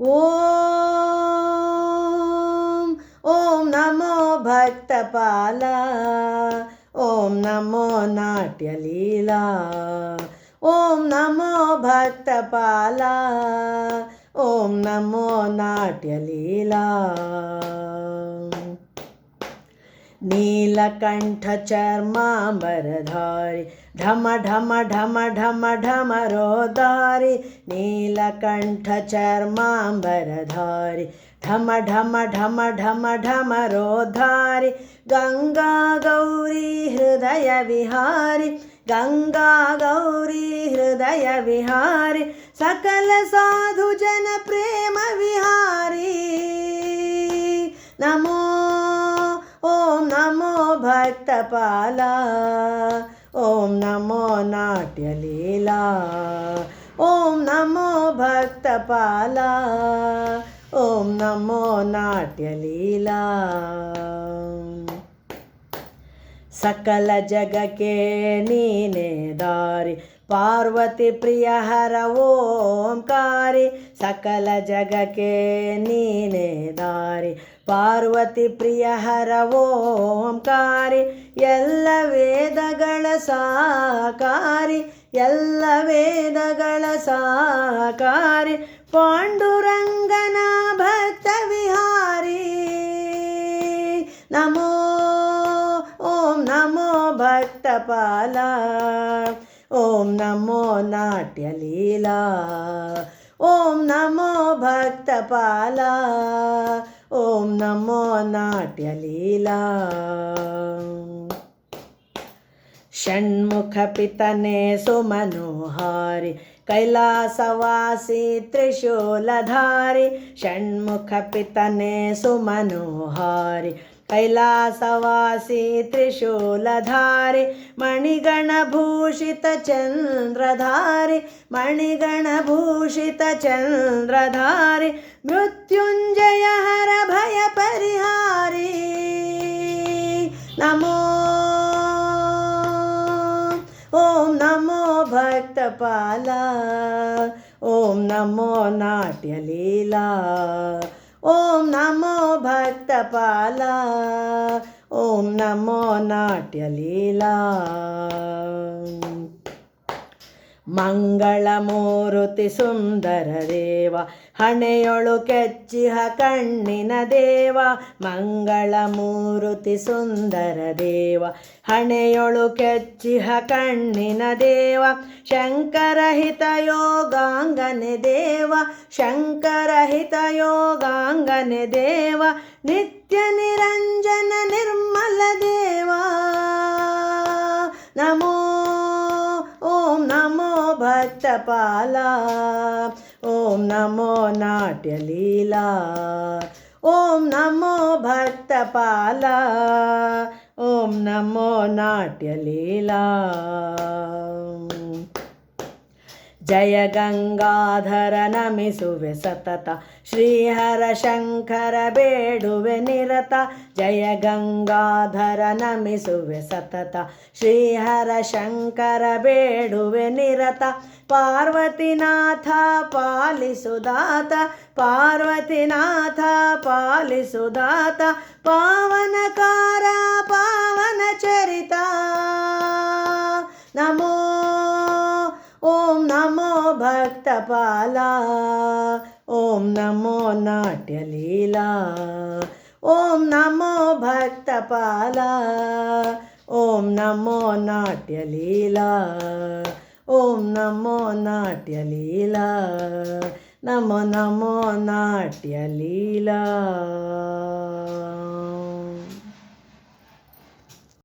ఓం ఓం నమో భక్తపాల ఓం నమో నాట్యలీలా ఓం నమో భక్తపాల ఓం నమో నాట్యలీలా. नीलकण्ठचर्माम्बरधारि ढम ढम ढम ढम ढम रोदारि नीलकण्ठचर्माम्बरधारि ढम ढम ढम ढम ढम रोधारि गङ्गा गौरी हृदय हृदयविहारि गङ्गा गौरी हृदय हृदयविहारि सकल साधुजन प्रेम विहारी। नमो ಭಕ್ತಪಾಲ ಓಂ ನಮೋ ನಾಟ್ಯಲೀಲಾ ಓಂ ನಮೋ ಭಕ್ತಪಾಲ ಓಂ ನಮೋ ನಾಟ್ಯಲೀಲಾ ಸಕಲ ಜಗಕ್ಕೆ ನೀನೆ ದಾರಿ. ಪಾರ್ವತಿ ಪ್ರಿಯ ಹರ ಓಂಕಾರಿ, ಸಕಲ ಜಗಕ್ಕೆ ನೀನೆ ದಾರಿ. ಪಾರ್ವತಿ ಪ್ರಿಯ ಹರ ಓಂಕಾರಿ, ಎಲ್ಲ ವೇದಗಳ ಸಾಕಾರಿ, ಎಲ್ಲ ವೇದಗಳ ಸಾಕಾರಿ. ಪಾಂಡುರಂಗನ ಭಕ್ತ ವಿಹಾರಿ ನಮೋ भक्तपाला ॐ नमो नाट्यलीला ॐ नमो भक्तपाला ॐ नमो नाट्यलीला। षण्मुखपितने सुमनोहारि कैलासवासी त्रिशूलधारि षण्मुखपितने सुमनोहारि कैलासवासी त्रिशूलधारि मणिगणभूषितचन्द्रधारि मणिगणभूषितचन्द्रधारि मृत्युञ्जय हर भयपरिहारी नमो ॐ नमो भक्तपाला ॐ नमो नाट्यलीला ओम नमो भक्तपाला ओम नमो नाट्यलीला. ಮಂಗಳಮೂರುತಿ ಸುಂದರ ದೇವ, ಹಣೆಯೊಳು ಕೆಚ್ಚಿಹ ಕಣ್ಣಿನ ದೇವ, ಮಂಗಳಮೂರುತಿ ಸುಂದರ ದೇವ, ಹಣೆಯೊಳು ಕೆಚ್ಚಿಹ ಕಣ್ಣಿನ ದೇವ, ಶಂಕರಹಿತ ಯೋಗಾಂಗನೆ ದೇವ, ಶಂಕರಹಿತ ಯೋಗಾಂಗನೆ ದೇವ, ನಿತ್ಯ ನಿರಂಜನ ನಿರ್ಮಲ ದೇವ. ನಮೋ భక్తపాలా ఓం నమో నాట్యలీలా. ఓం నమో భక్తపాలా. ఓం నమో నాట్యలీలా. ಜಯ ಗಂಗಾಧರ ನಮಿಸುವೆ ಸತತ ಶ್ರೀಹರ ಶಂಕರ ಬೇಡುವೆ ನಿರತ ಜಯ ಗಂಗಾಧರ ನಮಿಸುವೆ ಸತತ ಶ್ರೀಹರ ಶಂಕರ ಬೇಡುವೆ ನಿರತ ಪಾರ್ವತಿನಾಥ ಪಾಲಿಸುದಾತ ಪಾರ್ವತಿನಾಥ ಪಾಲಿಸುದಾತ ಪಾವನಕಾರ भक्तपाला ॐ नमो नाट्यलीला ॐ नमो भक्तपाला ॐ नमो नाट्यलीला ॐ नमो नाट्यलीला नमो नमो नाट्यलीला।